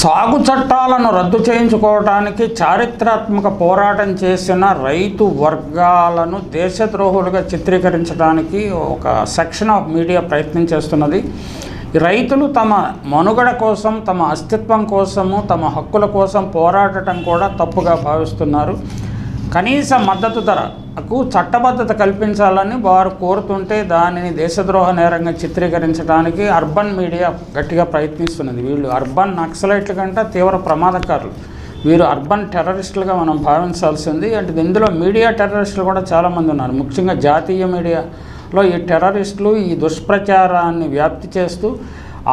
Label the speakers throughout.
Speaker 1: సాగు చట్టాలను రద్దు చేయించుకోవడానికి చారిత్రాత్మక పోరాటం చేసిన రైతు వర్గాలను దేశద్రోహులుగా చిత్రీకరించడానికి ఒక సెక్షన్ ఆఫ్ మీడియా ప్రయత్నం చేస్తున్నది. రైతులు తమ మనుగడ కోసం తమ అస్తిత్వం కోసము తమ హక్కుల కోసం పోరాడటం కూడా తప్పుగా భావిస్తున్నారు. కనీస మద్దతు ధరకు చట్టబద్ధత కల్పించాలని వారు కోరుతుంటే దానిని దేశద్రోహ నేరంగా చిత్రీకరించడానికి అర్బన్ మీడియా గట్టిగా ప్రయత్నిస్తున్నది. వీళ్ళు అర్బన్ నక్సలైట్ల కంటే తీవ్ర ప్రమాదకారులు. వీరు అర్బన్ టెర్రరిస్టులుగా మనం భావించాల్సింది అంటే ఇందులో మీడియా టెర్రరిస్టులు కూడా చాలామంది ఉన్నారు. ముఖ్యంగా జాతీయ మీడియాలో ఈ టెర్రరిస్టులు ఈ దుష్ప్రచారాన్ని వ్యాప్తి చేస్తూ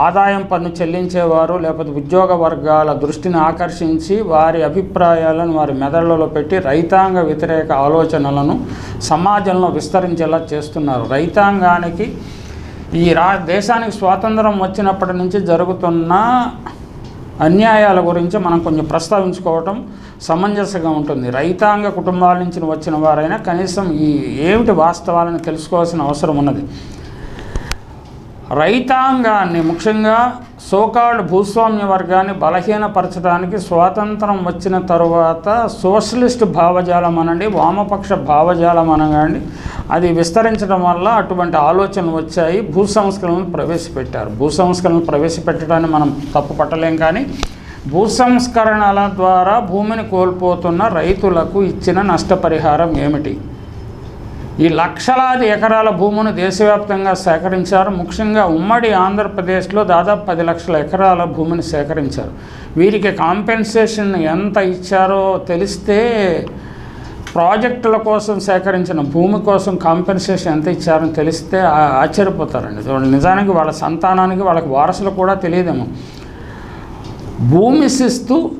Speaker 1: ఆదాయం పన్ను చెల్లించేవారు లేకపోతే ఉద్యోగ వర్గాల దృష్టిని ఆకర్షించి వారి అభిప్రాయాలను వారి మెదళ్ళలో పెట్టి రైతాంగ వ్యతిరేక ఆలోచనలను సమాజంలో విస్తరించేలా చేస్తున్నారు. రైతాంగానికి ఈ రా దేశానికి స్వాతంత్రం వచ్చినప్పటి నుంచి జరుగుతున్న అన్యాయాల గురించి మనం కొంచెం ప్రస్తావించుకోవటం సమంజసంగా ఉంటుంది. రైతాంగ కుటుంబాల నుంచి వచ్చిన వారైనా కనీసం ఈ ఏమిటి వాస్తవాలను తెలుసుకోవాల్సిన అవసరం ఉన్నది. రైతాంగాన్ని ముఖ్యంగా సోకాల్డ్ భూస్వామ్య వర్గాన్ని బలహీనపరచడానికి స్వాతంత్రం వచ్చిన తరువాత సోషలిస్ట్ భావజాలం అనండి వామపక్ష భావజాలం అనగాండి అది విస్తరించడం వల్ల అటువంటి ఆలోచనలు వచ్చాయి. భూ సంస్కరణలు ప్రవేశపెట్టారు. భూ సంస్కరణలు ప్రవేశపెట్టడాన్ని మనం తప్పు పట్టలేం కానీ భూ సంస్కరణల ద్వారా భూమిని కోల్పోతున్న రైతులకు ఇచ్చిన నష్టపరిహారం ఏమిటి? ఈ లక్షలాది ఎకరాల భూమును దేశవ్యాప్తంగా సేకరించారు. ముఖ్యంగా ఉమ్మడి ఆంధ్రప్రదేశ్లో దాదాపు పది లక్షల ఎకరాల భూమిని సేకరించారు. వీరికి కాంపెన్సేషన్ ఎంత ఇచ్చారో తెలిస్తే ప్రాజెక్టుల కోసం సేకరించిన భూమి కోసం కాంపెన్సేషన్ ఎంత ఇచ్చారని తెలిస్తే ఆశ్చర్యపోతారండి. నిజానికి వాళ్ళ సంతానానికి వాళ్ళకి వారసులు కూడా తెలియదేమో. భూమి శిస్తు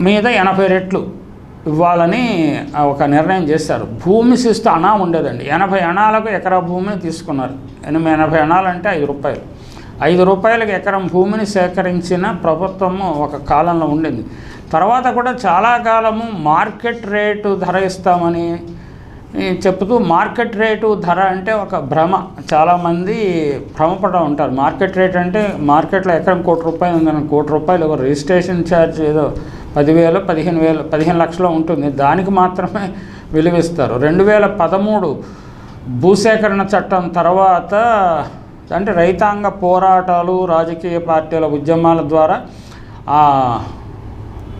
Speaker 1: మీద ఎనభై రెట్లు. ఇవ్వాలని ఒక నిర్ణయం చేశారు. భూమి శిస్తు అణా ఉండేదండి. ఎనభై అణాలకు ఎకరా భూమిని తీసుకున్నారు. ఎనిమిది ఎనభై అణాలు అంటే ఐదు రూపాయలు. ఐదు రూపాయలకు ఎకరం భూమిని సేకరించిన ప్రభుత్వము ఒక కాలంలో ఉండింది. తర్వాత కూడా చాలా కాలము మార్కెట్ రేటు ధర ఇస్తామని చెప్తూ మార్కెట్ రేటు ధర అంటే ఒక భ్రమ. చాలామంది భ్రమపడ ఉంటారు. మార్కెట్ రేట్ అంటే మార్కెట్లో ఎకరం కోటి రూపాయలు ఉందని కోటి రూపాయలు ఒక రిజిస్ట్రేషన్ ఛార్జ్ ఏదో పదివేలు పదిహేను వేలు పదిహేను లక్షలు ఉంటుంది. దానికి మాత్రమే విలువిస్తారు. రెండు వేల పదమూడు భూసేకరణ చట్టం తర్వాత అంటే రైతాంగ పోరాటాలు రాజకీయ పార్టీల ఉద్యమాల ద్వారా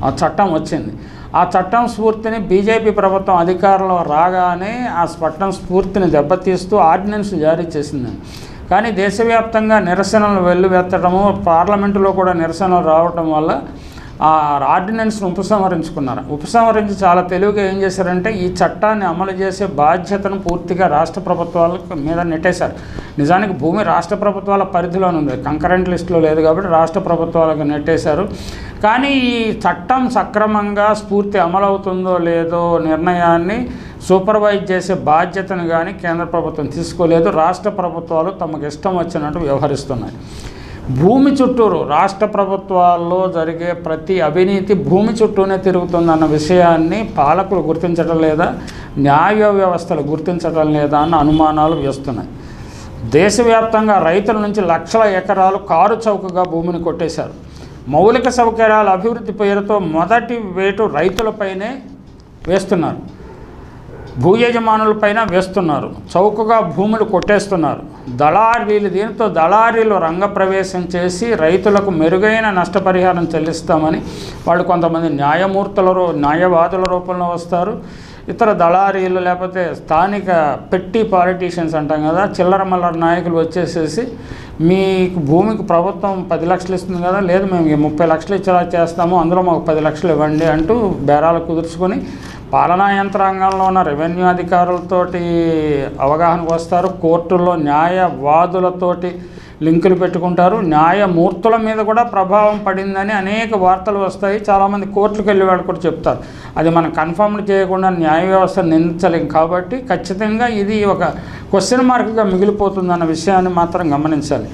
Speaker 1: ఆ చట్టం వచ్చింది. ఆ చట్టం స్ఫూర్తిని బీజేపీ ప్రభుత్వం అధికారంలో రాగానే ఆ చట్టం స్ఫూర్తిని దెబ్బతీస్తూ ఆర్డినెన్స్ జారీ చేసింది. కానీ దేశవ్యాప్తంగా నిరసనలు వెల్లువెత్తడము పార్లమెంటులో కూడా నిరసనలు రావటం వల్ల ఆ ఆర్డినెన్స్ను ఉపసంహరించుకున్నారు. ఉపసంహరించి చాలా తెలివిగా ఏం చేశారంటే ఈ చట్టాన్ని అమలు చేసే బాధ్యతను పూర్తిగా రాష్ట్ర ప్రభుత్వాల మీద నెట్టేశారు. నిజానికి భూమి రాష్ట్ర ప్రభుత్వాల పరిధిలోనే ఉంది. కంకరెంట్ లిస్టులో లేదు కాబట్టి రాష్ట్ర ప్రభుత్వాలకు నెట్టేశారు. కానీ ఈ చట్టం సక్రమంగా స్ఫూర్తి అమలవుతుందో లేదో నిర్ణయాన్ని సూపర్వైజ్ చేసే బాధ్యతను కానీ కేంద్ర ప్రభుత్వం తీసుకోలేదు. రాష్ట్ర ప్రభుత్వాలు తమకు ఇష్టం వచ్చినట్టు వ్యవహరిస్తున్నాయి. భూమి చుట్టూరు రాష్ట్ర ప్రభుత్వాల్లో జరిగే ప్రతి అవినీతి భూమి చుట్టూనే తిరుగుతుందన్న విషయాన్ని పాలకులు గుర్తించడం లేదా న్యాయ వ్యవస్థలు గుర్తించడం లేదా అన్న అనుమానాలు వేస్తున్నాయి. దేశవ్యాప్తంగా రైతుల నుంచి లక్షల ఎకరాలు కారు చౌకగా భూమిని కొట్టేశారు. మౌలిక సౌకర్యాల అభివృద్ధి పేరుతో మొదటి వేటు రైతులపైనే వేస్తున్నారు. భూ యజమానులపైన వేస్తున్నారు. చౌకగా భూములు కొట్టేస్తున్నారు. దళారీలు దీంతో దళారీలు రంగప్రవేశం చేసి రైతులకు మెరుగైన నష్టపరిహారం చెల్లిస్తామని వాళ్ళు కొంతమంది న్యాయమూర్తుల రూ న్యాయవాదుల రూపంలో వస్తారు. ఇతర దళారీలు లేకపోతే స్థానిక పెట్టి పాలిటీషియన్స్ అంటాం కదా చిల్లర మల్లర నాయకులు వచ్చేసేసి మీకు భూమికి ప్రభుత్వం పది లక్షలు ఇస్తుంది కదా లేదు మేము ముప్పై లక్షలు ఇచ్చేలా చేస్తాము అందులో మాకు పది లక్షలు ఇవ్వండి అంటూ బేరాలు కుదుర్చుకొని పాలనా యంత్రాంగంలో ఉన్న రెవెన్యూ అధికారులతోటి అవగాహనకు వస్తారు. కోర్టుల్లో న్యాయవాదులతోటి లింకులు పెట్టుకుంటారు. న్యాయమూర్తుల మీద కూడా ప్రభావం పడిందని అనేక వార్తలు వస్తాయి. చాలామంది కోర్టులకు వెళ్ళే వాళ్ళు కూడా చెప్తారు. అది మనం కన్ఫర్మ్ చేయకుండా న్యాయ వ్యవస్థ నిందించలేం కాబట్టి ఖచ్చితంగా ఇది ఒక క్వశ్చన్ మార్క్గా మిగిలిపోతుందన్న విషయాన్ని మాత్రం గమనించాలి.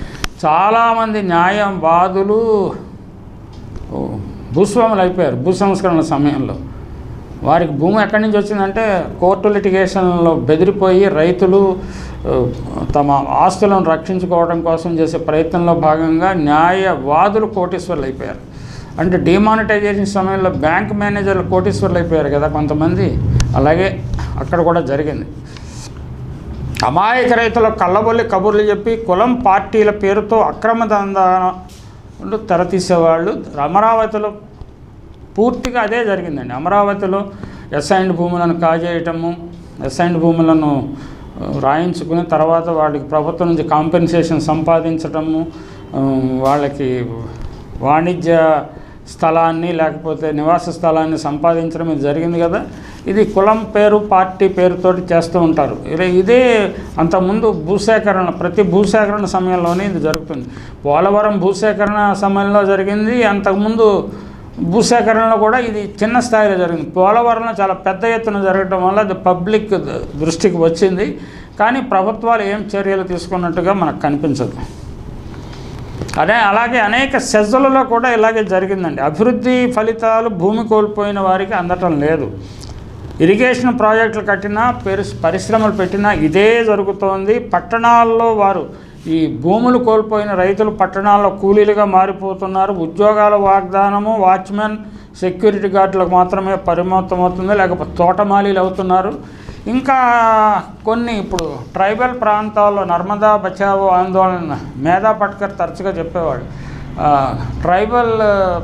Speaker 1: చాలామంది న్యాయవాదులు భూస్వాములు అయిపోయారు. భూసంస్కరణ సమయంలో. వారికి భూమి ఎక్కడి నుంచి వచ్చిందంటే కోర్టు లిటిగేషన్లో బెదిరిపోయి రైతులు తమ ఆస్తులను రక్షించుకోవడం కోసం చేసే ప్రయత్నంలో భాగంగా న్యాయవాదులు కోటీశ్వర్లు అయిపోయారు అంటే డిమానిటైజేషన్ సమయంలో బ్యాంక్ మేనేజర్లు కోటీశ్వర్లు అయిపోయారు కదా కొంతమంది. అలాగే అక్కడ కూడా జరిగింది. అమాయక రైతుల కళ్ళబొల్లి కబుర్లు చెప్పి కులం పార్టీల పేరుతో అక్రమ దందాలు తెరతీసేవాళ్ళు అమరావతిలో పూర్తిగా అదే జరిగిందండి. అమరావతిలో ఎస్ఐండ్ భూములను కాజేయటము ఎస్ఐండ్ భూములను రాయించుకుని తర్వాత వాళ్ళకి ప్రభుత్వం నుంచి కాంపెన్సేషన్ సంపాదించటము వాళ్ళకి వాణిజ్య స్థలాన్ని లేకపోతే నివాస స్థలాన్ని సంపాదించడం ఇది జరిగింది కదా. ఇది కులం పేరు పార్టీ పేరుతోటి చేస్తూ ఉంటారు. ఇదే ఇదే అంతకుముందు భూసేకరణ ప్రతి భూసేకరణ సమయంలోనే ఇది జరుగుతుంది. పోలవరం భూసేకరణ సమయంలో జరిగింది. అంతకుముందు భూసేకరణలో కూడా ఇది చిన్న స్థాయిలో జరిగింది. పోలవరంలో చాలా పెద్ద ఎత్తున జరగడం వల్ల అది పబ్లిక్ దృష్టికి వచ్చింది. కానీ ప్రభుత్వాలు ఏం చర్యలు తీసుకున్నట్టుగా మనకు కనిపించదు. అదే అలాగే అనేక సెజ్జలలో కూడా ఇలాగే జరిగిందండి. అభివృద్ధి ఫలితాలు భూమి కోల్పోయిన వారికి అందటం లేదు. ఇరిగేషన్ ప్రాజెక్టులు కట్టినా పరిశ్రమలు పెట్టినా ఇదే జరుగుతోంది. పట్టణాల్లో వారు ఈ భూములు కోల్పోయిన రైతులు పట్టణాల్లో కూలీలుగా మారిపోతున్నారు. ఉద్యోగాల వాగ్దానము వాచ్మెన్ సెక్యూరిటీ గార్డులకు మాత్రమే పరిమితమవుతుంది. లేకపోతే తోటమాలీలు అవుతున్నారు. ఇంకా కొన్ని ఇప్పుడు ట్రైబల్ ప్రాంతాల్లో నర్మదా బచావో ఆందోళన మేధా పట్కర్ తరచుగా చెప్పేవాడు. ట్రైబల్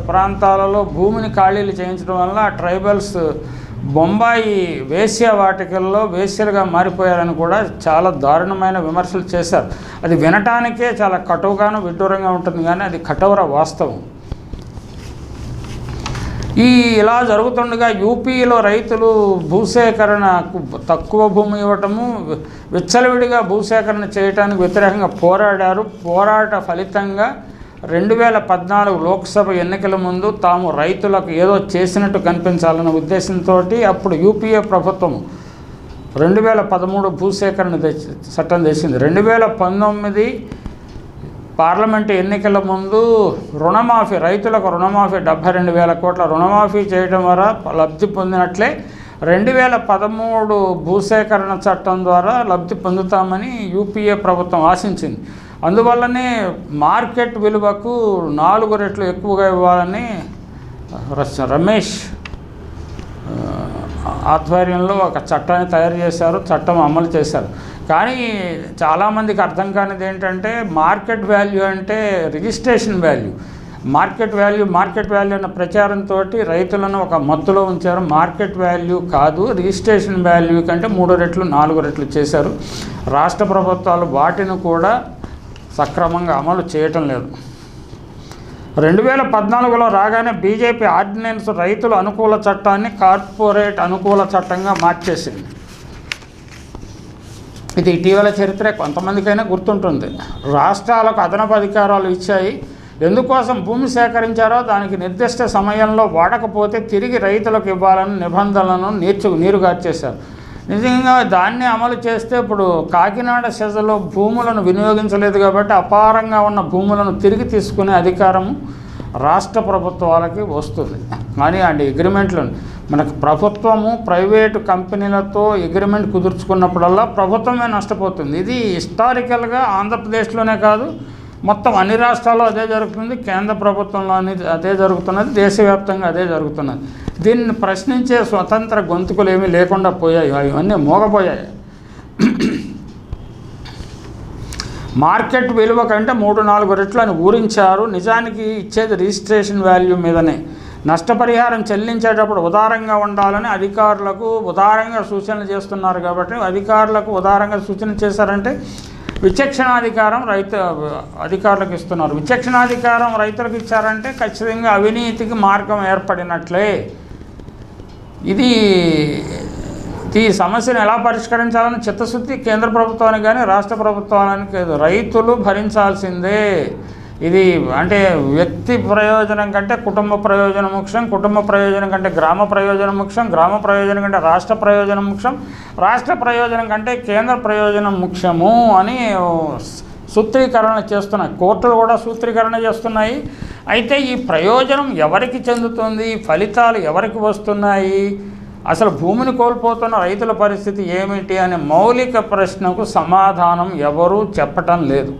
Speaker 1: ప్రాంతాలలో భూమిని ఖాళీలు చేయించడం వల్ల ట్రైబల్స్ బొంబాయి వేశ్య వాటికల్లో వేశ్యలుగా మారిపోయారని కూడా చాలా దారుణమైన విమర్శలు చేశారు. అది వినటానికే చాలా కటువుగాను విడ్డూరంగా ఉంటుంది కానీ అది కఠోర వాస్తవం. ఈ ఇలా జరుగుతుండగా యూపీలో రైతులు భూసేకరణ తక్కువ భూమి ఇవ్వటము విచ్చలవిడిగా భూసేకరణ చేయడానికి వ్యతిరేకంగా పోరాడారు. పోరాట ఫలితంగా రెండు వేల పద్నాలుగు లోక్సభ ఎన్నికల ముందు తాము రైతులకు ఏదో చేసినట్టు కనిపించాలన్న ఉద్దేశంతో అప్పుడు యూపీఏ ప్రభుత్వం రెండు వేల పదమూడు భూసేకరణ చట్టం తెచ్చింది. రెండు వేల పంతొమ్మిది పార్లమెంటు ఎన్నికల ముందు రుణమాఫీ రైతులకు రుణమాఫీ డెబ్బై రెండు వేల కోట్ల రుణమాఫీ చేయడం ద్వారా లబ్ధి పొందినట్లే రెండు వేల పదమూడు భూసేకరణ చట్టం ద్వారా లబ్ధి పొందుతామని యూపీఏ ప్రభుత్వం ఆశించింది. అందువల్లనే మార్కెట్ విలువకు నాలుగు రెట్లు ఎక్కువగా ఇవ్వాలని రమేష్ ఆధ్వర్యంలో ఒక చట్టాన్ని తయారు చేశారు చట్టం అమలు చేశారు. కానీ చాలామందికి అర్థం కానిది ఏంటంటే మార్కెట్ వాల్యూ అంటే registration value. Market value market value అన్న ప్రచారంతో రైతులను ఒక మత్తులో ఉంచారు. మార్కెట్ వాల్యూ కాదు రిజిస్ట్రేషన్ వాల్యూ కంటే మూడు రెట్లు నాలుగు రెట్లు చేశారు. రాష్ట్ర ప్రభుత్వాలు వాటిని కూడా సక్రమంగా అమలు చేయటం లేదు. రెండు వేల పద్నాలుగులో రాగానే బీజేపీ ఆర్డినెన్స్ రైతుల అనుకూల చట్టాన్ని కార్పొరేట్ అనుకూల చట్టంగా మార్చేసింది. ఇది ఇటీవల చరిత్ర కొంతమందికైనా గుర్తుంటుంది. రాష్ట్రాలకు అదనపు అధికారాలు ఇచ్చాయి. ఎందుకోసం భూమి సేకరించారో దానికి నిర్దిష్ట సమయంలో వాడకపోతే తిరిగి రైతులకు ఇవ్వాలని నిబంధనలను నీర్చు నీరుగార్చేశారు. నిజంగా దాన్ని అమలు చేస్తే ఇప్పుడు కాకినాడ సెజలో భూములను వినియోగించలేదు కాబట్టి అపారంగా ఉన్న భూములను తిరిగి తీసుకునే అధికారం రాష్ట్ర ప్రభుత్వాలకి వస్తుంది. కానీ అండి అగ్రిమెంట్లు మనకు ప్రభుత్వము ప్రైవేటు కంపెనీలతో అగ్రిమెంట్ కుదుర్చుకున్నప్పుడల్లా ప్రభుత్వమే నష్టపోతుంది. ఇది హిస్టారికల్గా ఆంధ్రప్రదేశ్లోనే కాదు మొత్తం అన్ని రాష్ట్రాల్లో అదే జరుగుతుంది. కేంద్ర ప్రభుత్వంలో అనేది అదే జరుగుతున్నది దేశవ్యాప్తంగా అదే జరుగుతున్నది. దీన్ని ప్రశ్నించే స్వతంత్ర గొంతుకులు ఏమీ లేకుండా పోయాయి. అవన్నీ మోగపోయాయి. మార్కెట్ విలువ కంటే మూడు నాలుగు రెట్లు అని ఊరించారు. నిజానికి ఇచ్చేది రిజిస్ట్రేషన్ వాల్యూ మీదనే. నష్టపరిహారం చెల్లించేటప్పుడు ఉదారంగా ఉండాలని అధికారులకు ఉదారంగా సూచనలు చేస్తున్నారు కాబట్టి అధికారులకు ఉదారంగా సూచన చేశారంటే విచక్షణాధికారం రైతు అధికారులకు ఇస్తున్నారు. విచక్షణాధికారం రైతులకు ఇచ్చారంటే ఖచ్చితంగా అవినీతికి మార్గం ఏర్పడినట్లే. ఇది ఈ సమస్యను ఎలా పరిష్కరించాలని చిత్తశుద్ధి కేంద్ర ప్రభుత్వానికి కానీ రాష్ట్ర ప్రభుత్వానికి లేదు రైతులు భరించాల్సిందే. ఇది అంటే వ్యక్తి ప్రయోజనం కంటే కుటుంబ ప్రయోజనం ముఖ్యం కుటుంబ ప్రయోజనం కంటే గ్రామ ప్రయోజనం ముఖ్యం గ్రామ ప్రయోజనం కంటే రాష్ట్ర ప్రయోజనం ముఖ్యం రాష్ట్ర ప్రయోజనం కంటే కేంద్ర ప్రయోజనం ముఖ్యము అని సూత్రీకరణ చేస్తున్నాయి. కోర్టులు కూడా సూత్రీకరణ చేస్తున్నాయి. అయితే ఈ ప్రయోజనం ఎవరికి చెందుతుంది? ఫలితాలు ఎవరికి వస్తున్నాయి? అసలు భూమిని కోల్పోతున్న రైతుల పరిస్థితి ఏమిటి? అనే మౌలిక ప్రశ్నకు సమాధానం ఎవరూ చెప్పటం లేదు.